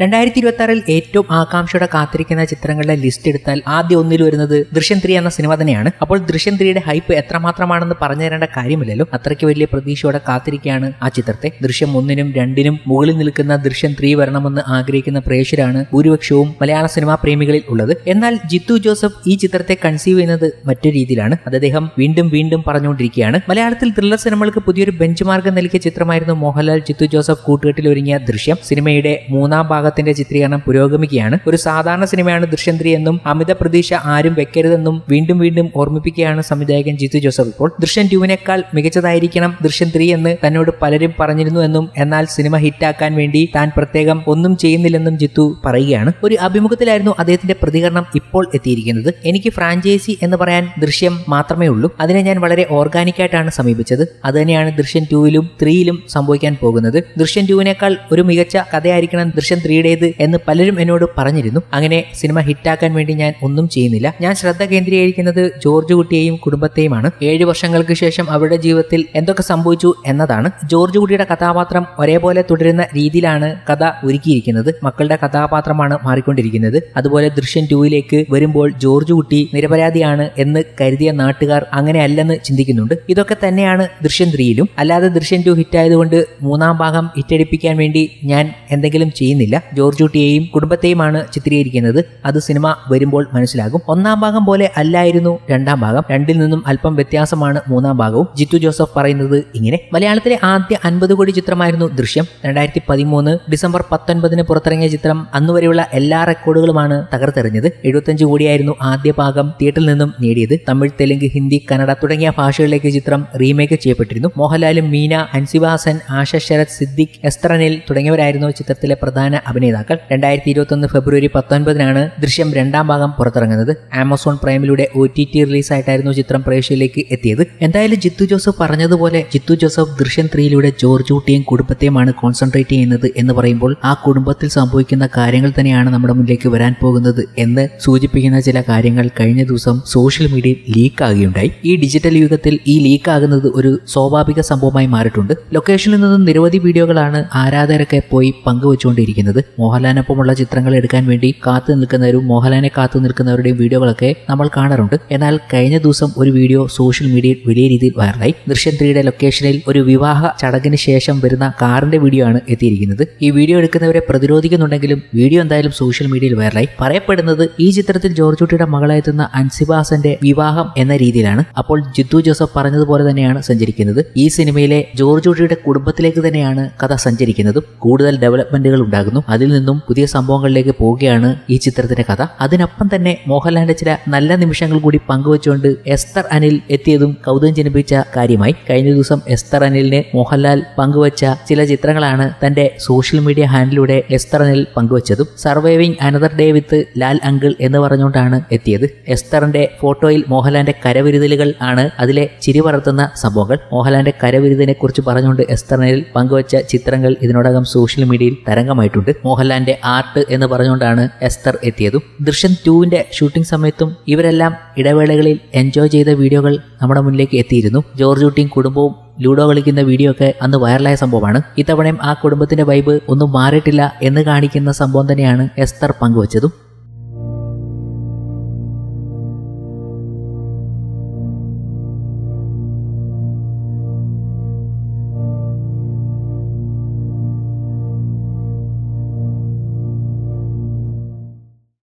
രണ്ടായിരത്തി ഇരുപത്തി ആറിൽ ഏറ്റവും ആകാംക്ഷയോടെ കാത്തിരിക്കുന്ന ചിത്രങ്ങളുടെ ലിസ്റ്റ് എടുത്താൽ ആദ്യം ഒന്നിൽ വരുന്നത് ദൃശ്യം ത്രീ എന്ന സിനിമ തന്നെയാണ്. അപ്പോൾ ദൃശ്യം ത്രീയുടെ ഹൈപ്പ് എത്രമാത്രമാണെന്ന് പറഞ്ഞു തരേണ്ട കാര്യമില്ലല്ലോ. അത്രയ്ക്ക് വലിയ പ്രതീക്ഷയോടെ കാത്തിരിക്കുകയാണ് ആ ചിത്രത്തെ. ദൃശ്യം ഒന്നിനും രണ്ടിനും മുകളിൽ നിൽക്കുന്ന ദൃശ്യം ത്രീ വരണമെന്ന് ആഗ്രഹിക്കുന്ന പ്രേക്ഷരാണ് ഭൂരിപക്ഷവും മലയാള സിനിമാ പ്രേമികളിൽ ഉള്ളത്. എന്നാൽ ജിത്തു ജോസഫ് ഈ ചിത്രത്തെ കൺസീവ് ചെയ്യുന്നത് മറ്റൊരു രീതിയിലാണ്. അത് അദ്ദേഹം വീണ്ടും വീണ്ടും പറഞ്ഞുകൊണ്ടിരിക്കുകയാണ്. മലയാളത്തിൽ ത്രില്ലർ സിനിമകൾക്ക് പുതിയൊരു ബെഞ്ച് മാർഗം നൽകിയ ചിത്രമായിരുന്നു മോഹൻലാൽ ജിത്തു ജോസഫ് കൂട്ടുകെട്ടിൽ ഒരുങ്ങിയ ദൃശ്യം. സിനിമയുടെ മൂന്നാം ഭാഗത്തിന്റെ ചിത്രീകരണം പുരോഗമിക്കുകയാണ്. ഒരു സാധാരണ സിനിമയാണ് ദൃശ്യം ത്രീ എന്നും അമിത പ്രതീക്ഷ ആരും വെക്കരുതെന്നും വീണ്ടും വീണ്ടും ഓർമ്മിപ്പിക്കുകയാണ് സംവിധായകൻ ജിത്തു ജോസഫ്. ഇപ്പോൾ ദൃശ്യം ടുവിനേക്കാൾ മികച്ചതായിരിക്കണം ദൃശ്യം ത്രീ എന്ന് തന്നോട് പലരും പറഞ്ഞിരുന്നു എന്നും എന്നാൽ സിനിമ ഹിറ്റാക്കാൻ വേണ്ടി താൻ പ്രത്യേകം ഒന്നും ചെയ്യുന്നില്ലെന്നും ജിത്തു പറയുകയാണ്. ഒരു അഭിമുഖത്തിലായിരുന്നു അദ്ദേഹത്തിന്റെ പ്രതികരണം ഇപ്പോൾ എത്തിയിരിക്കുന്നത്. എനിക്ക് ഫ്രാഞ്ചൈസി എന്ന് പറയാൻ ദൃശ്യം മാത്രമേ ഉള്ളൂ. അതിനെ ഞാൻ വളരെ ഓർഗാനിക്കായിട്ടാണ് സമീപിച്ചത്. അതുതന്നെയാണ് ദൃശ്യം ടൂവിലും ത്രീയിലും സംഭവിക്കാൻ പോകുന്നത്. ദൃശ്യം ടൂവിനേക്കാൾ ഒരു മികച്ച കഥയായിരിക്കണം ദൃശ്യം ത്രീയുടേത് എന്ന് പലരും എന്നോട് പറഞ്ഞിരുന്നു. അങ്ങനെ സിനിമ ഹിറ്റാക്കാൻ വേണ്ടി ഞാൻ ഒന്നും ചെയ്യുന്നില്ല. ഞാൻ ശ്രദ്ധ കേന്ദ്രീകരിക്കുന്നത് ജോർജ് കുട്ടിയെയും കുടുംബത്തെയുമാണ്. ഏഴ് വർഷങ്ങൾക്ക് ശേഷം അവരുടെ ജീവിതത്തിൽ എന്തൊക്കെ സംഭവിച്ചു എന്നതാണ്. ജോർജ് കുട്ടിയുടെ കഥാപാത്രം ഒരേപോലെ തുടരുന്ന രീതിയിലാണ് കഥ ഒരുക്കിയിരിക്കുന്നത്. മക്കളുടെ കഥാപാത്രമാണ് മാറിക്കൊണ്ടിരിക്കുന്നത്. അതുപോലെ ദൃശ്യം ടൂവിലേക്ക് വരുമ്പോൾ ജോർജ് കുട്ടി നിരപരാധിയാണ് എന്ന് കരുതിയ നാട്ടുകാർ അങ്ങനെ അല്ലെന്ന് ചിന്തിക്കുന്നുണ്ട്. ഇതൊക്കെ തന്നെയാണ് ദൃശ്യം ത്രീയിലും അല്ലാതെ ദൃശ്യം ടു ഹിറ്റായതുകൊണ്ട് മൂന്നാം ഭാഗം ഹിറ്റടിപ്പിക്കാൻ വേണ്ടി ഞാൻ എന്തെങ്കിലും ചെയ്യുന്നില്ല. ജോർജ് കുട്ടിയെയും കുടുംബത്തെയുമാണ് ചിത്രീകരിക്കുന്നത്. അത് സിനിമ വരുമ്പോൾ മനസ്സിലാകും. ഒന്നാം ഭാഗം പോലെ അല്ലായിരുന്നു രണ്ടാം ഭാഗം. രണ്ടിൽ നിന്നും അല്പം വ്യത്യാസമാണ് മൂന്നാം ഭാഗവും. ജിത്തു ജോസഫ് പറയുന്നത് ഇങ്ങനെ. മലയാളത്തിലെ ആദ്യ അൻപത് കോടി ചിത്രമായിരുന്നു ദൃശ്യം. രണ്ടായിരത്തി പതിമൂന്ന് ഡിസംബർ പത്തൊൻപതിന് പുറത്തിറങ്ങിയ ചിത്രം അന്നുവരെയുള്ള എല്ലാ റെക്കോർഡുകളുമാണ് തകർത്തെറിഞ്ഞത്. എഴുപത്തഞ്ച് കോടിയായിരുന്നു ആദ്യ ഭാഗം തിയേറ്ററിൽ നിന്നും നേടിയത്. തമിഴ് തെലുങ്ക് ഹിന്ദി കന്നഡ തുടങ്ങിയ ഭാഷകളിലേക്ക് ചിത്രം റീമേക്ക് ചെയ്യപ്പെട്ടിരുന്നു. മോഹൻലാലും മീന അൻസിബ ആശ ശരത് സിദ്ദിഖ് എസ്ത്രനിൽ തുടങ്ങിയവരായിരുന്നു ചിത്രത്തിലെ പ്രധാന അഭിനേതാക്കൾ രണ്ടായിരത്തി ഇരുപത്തൊന്ന് ഫെബ്രുവരി പത്തൊൻപതിനാണ് ദൃശ്യം രണ്ടാം ഭാഗം പുറത്തിറങ്ങുന്നത്. ആമസോൺ പ്രൈമിലൂടെ ഒ ടി ടി റിലീസായിട്ടായിരുന്നു ചിത്രം പ്രേക്ഷകരിലേക്ക് എത്തിയത്. എന്തായാലും ജിത്തു ജോസഫ് പറഞ്ഞതുപോലെ ജിത്തു ജോസഫ് ദൃശ്യം ത്രീയിലൂടെ ജോർജ് കുട്ടിയും കുടുംബത്തെയുമാണ് കോൺസെൻട്രേറ്റ് ചെയ്യുന്നത് എന്ന് പറയുമ്പോൾ ആ കുടുംബത്തിൽ സംഭവിക്കുന്ന കാര്യങ്ങൾ തന്നെയാണ് നമ്മുടെ മുന്നിലേക്ക് വരാൻ പോകുന്നത് എന്ന് സൂചിപ്പിക്കുന്ന ചില കാര്യങ്ങൾ കഴിഞ്ഞ ദിവസം സോഷ്യൽ മീഡിയയിൽ ലീക്ക് ആകുകയുണ്ടായി ഈ ഡിജിറ്റൽ യുഗത്തിൽ ഈ ലീക്ക് ആകുന്നത് ഒരു സ്വാഭാവിക സംഭവമായി മാറിയിട്ടുണ്ട്. ലൊക്കേഷനിൽ നിന്നും നിരവധി വീഡിയോകളാണ് ആരാധകരൊക്കെ പോയി പങ്കുവച്ചുകൊണ്ടിരിക്കുന്നത്. മോഹൻലാലിനൊപ്പമുള്ള ചിത്രങ്ങൾ എടുക്കാൻ വേണ്ടി കാത്തു നിൽക്കുന്നവരും മോഹൻലാലിനെ കാത്തു നിൽക്കുന്നവരുടെയും വീഡിയോകളൊക്കെ നമ്മൾ കാണാറുണ്ട്. എന്നാൽ കഴിഞ്ഞ ദിവസം ഒരു വീഡിയോ സോഷ്യൽ മീഡിയയിൽ വലിയ രീതിയിൽ വൈറലായി. ദൃശ്യം ത്രീയുടെ ലൊക്കേഷനിൽ ഒരു വിവാഹ ചടങ്ങിന് ശേഷം വരുന്ന കാറിന്റെ വീഡിയോ ആണ് എത്തിയിരിക്കുന്നത്. ഈ വീഡിയോ എടുക്കുന്നവരെ പ്രതിരോധിക്കുന്നുണ്ടെങ്കിലും വീഡിയോ എന്തായാലും സോഷ്യൽ മീഡിയയിൽ വൈറലായി. പറയപ്പെടുന്നത് ഈ ചിത്രത്തിൽ ജോർജ് കുട്ടിയുടെ മകളായെത്തുന്ന അൻസിബാസന്റെ വിവാഹം എന്ന രീതിയിലാണ്. അപ്പോൾ ജിത്തു ജോസഫ് പറഞ്ഞതുപോലെ തന്നെയാണ് സഞ്ചരിക്കുന്നത്. ഈ സിനിമയിലെ ജോർജ് കുട്ടിയുടെ കുടുംബത്തിലേക്ക് തന്നെയാണ് കഥ സഞ്ചരിക്കുന്നതും. കൂടുതൽ ഡെവലപ്മെന്റുകൾ ഉണ്ടാകുന്നു. അതിൽ നിന്നും പുതിയ സംഭവങ്ങളിലേക്ക് പോവുകയാണ് ഈ ചിത്രത്തിന്റെ കഥ. അതിനൊപ്പം തന്നെ മോഹൻലാലിന്റെ ചില നല്ല നിമിഷങ്ങൾ കൂടി പങ്കുവച്ചുകൊണ്ട് എസ്തർ അനിൽ എത്തിയതും കൗതുകം ജനിപ്പിച്ച കാര്യമായി. കഴിഞ്ഞ ദിവസം എസ്തർ അനിലിന് മോഹൻലാൽ പങ്കുവച്ച ചില ചിത്രങ്ങളാണ് തന്റെ സോഷ്യൽ മീഡിയ ഹാൻഡിലൂടെ Esther Anil പങ്കുവച്ചതും. Surviving another day with Lal uncle എന്ന് പറഞ്ഞുകൊണ്ടാണ് എത്തിയത്. എസ്തറിന്റെ ഫോട്ടോയിൽ മോഹൻലാലിന്റെ കരവിരുതലുകൾ ആണ് അതിലെ ചിരി വളർത്തുന്ന സംഭവങ്ങൾ. മോഹൻലാലിന്റെ കരവിരുതിനെ കുറിച്ച് പറഞ്ഞുകൊണ്ട് എസ്തർ അനിൽ പങ്കുവച്ച ചിത്രങ്ങൾ ഇതിനോടകം സോഷ്യൽ മീഡിയയിൽ തരംഗമായിട്ടുണ്ട്. മോഹൻലാലിന്റെ ആർട്ട് എന്ന് പറഞ്ഞുകൊണ്ടാണ് എസ്തർ എത്തിയതും. ദൃശ്യം ടൂവിന്റെ ഷൂട്ടിംഗ് സമയത്തും ഇവരെല്ലാം ഇടവേളകളിൽ എൻജോയ് ചെയ്ത വീഡിയോകൾ നമ്മുടെ മുന്നിലേക്ക് എത്തിയിരുന്നു. ജോർജ് കുട്ടിയും കുടുംബവും ലൂഡോ കളിക്കുന്ന വീഡിയോ ഒക്കെ അന്ന് വൈറലായ സംഭവമാണ്. ഇത്തവണയും ആ കുടുംബത്തിന്റെ വൈബ് ഒന്നും മാറിയിട്ടില്ല എന്ന് കാണിക്കുന്ന സംഭവം തന്നെയാണ് എസ്തർ പങ്കുവച്ചതും.